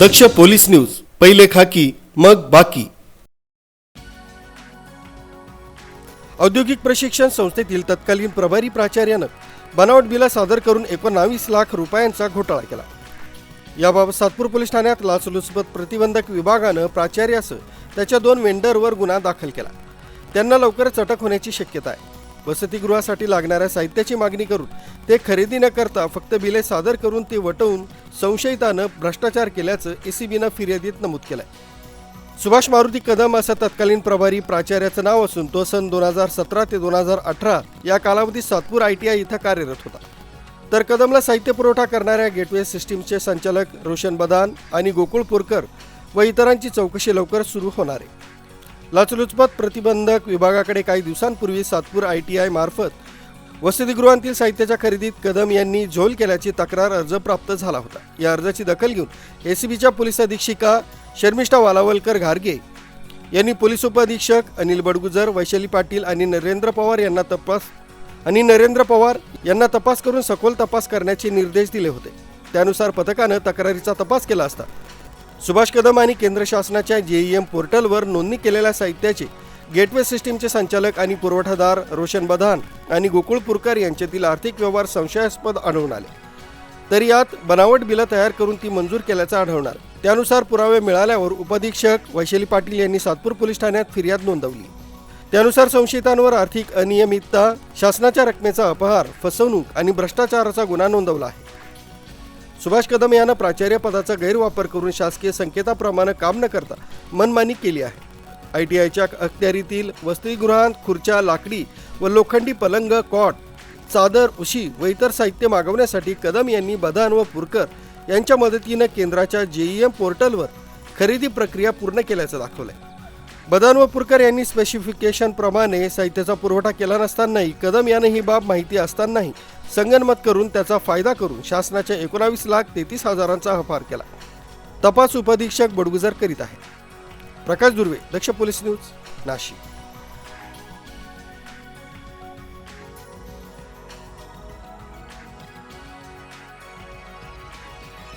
दक्ष police news पहिले खाकी मग बाकी. औद्योगिक प्रशिक्षण संस्थेतील तत्कालीन प्रभारी प्राचार्यानं बनावट बिला सादर करून एकोणावीस लाख रुपयांचा घोटाळा केला. याबाबत सातपूर पोलीस ठाण्यात लाचलुचपत प्रतिबंधक विभागानं प्राचार्यासह त्याच्या दोन वेंडरवर गुन्हा दाखल केला. त्यांना लवकरच अटक होण्याची शक्यता आहे. वसतिगृहासाठी लागणाऱ्या साहित्याची मागणी करून ते खरेदी न करता फक्त बिले सादर करून ती वटवून संशयितानं भ्रष्टाचार केल्याचं एसीबीनं फिर्यादीत नमूद केलंय. सुभाष मारुती कदम असं तत्कालीन प्रभारी प्राचार्याचं नाव असून तो सन दोन हजार सतरा ते दोन हजार अठरा या कालावधीत सातपूर आय टी आय इथं कार्यरत होता. तर कदमला साहित्य पुरवठा करणाऱ्या गेटवे सिस्टीमचे संचालक रोशन बदान आणि गोकुळ पुरकर व इतरांची चौकशी लवकर सुरू होणार आहे. लाचलुचपत प्रतिबंधक विभागाकडे काही दिवसांपूर्वी सातपूर आय टी आय मार्फत वसतिगृहांतील साहित्याच्या खरेदीत कदम यांनी झोल केल्याची तक्रार अर्ज प्राप्त झाला होता. या अर्जाची दखल घेऊन एसीबीच्या पोलीस अधीक्षिका शर्मिष्ठा वालावलकर घारगे यांनी पोलीस उपअधीक्षक अनिल बडगुजर वैशाली पाटील आणि नरेंद्र पवार यांना तपास आणि नरेंद्र पवार यांना तपास करून सखोल तपास करण्याचे निर्देश दिले होते. त्यानुसार पथकानं तक्रारीचा तपास केला असता सुभाष कदम आणि केंद्र शासनाच्या जेईएम पोर्टलवर नोंदणी केलेल्या साहित्याचे गेटवे सिस्टीमचे संचालक आणि पुरवठादार रोशन बधान आणि गोकुळ पुरकर यांच्यातील आर्थिक व्यवहार संशयास्पद आढळून आले. तर यात बनावट बिलं तयार करून ती मंजूर केल्याचं आढळणार. त्यानुसार पुरावे मिळाल्यावर उपाधीक्षक वैशाली पाटील यांनी सातपूर पोलीस ठाण्यात फिर्याद नोंदवली. त्यानुसार संशयितांवर आर्थिक अनियमितता शासनाच्या रकमेचा अपहार फसवणूक आणि भ्रष्टाचाराचा गुन्हा नोंदवला आहे. सुभाष कदम यांना प्राचार्य पदाचा गैरवापर करून शासकीय संकेताप्रमाणे काम न करता मनमानी केली आहे. आय टी आयच्या अखत्यारीतील वसतिगृहात खुर्च्या लाकडी व लोखंडी पलंग कॉट चादर उशी व इतर साहित्य मागवण्यासाठी कदम यांनी बदान व पुरकर यांच्या मदतीनं केंद्राच्या जेईएम पोर्टलवर खरेदी प्रक्रिया पूर्ण केल्याचं दाखवलंय. बदान व पुरकर यांनी स्पेसिफिकेशनप्रमाणे साहित्याचा पुरवठा केला नसतानाही कदम याने ही बाब माहिती असतानाही संगनमत करून त्याचा फायदा करून शासनाच्या एकोणावीस लाख तेहतीस हजारांचा अपहार केला. तपास उपाधीक्षक बडगुजर करीत आहे प्रकाश दुर्वे दक्ष पोलीस न्यूज नाशिक.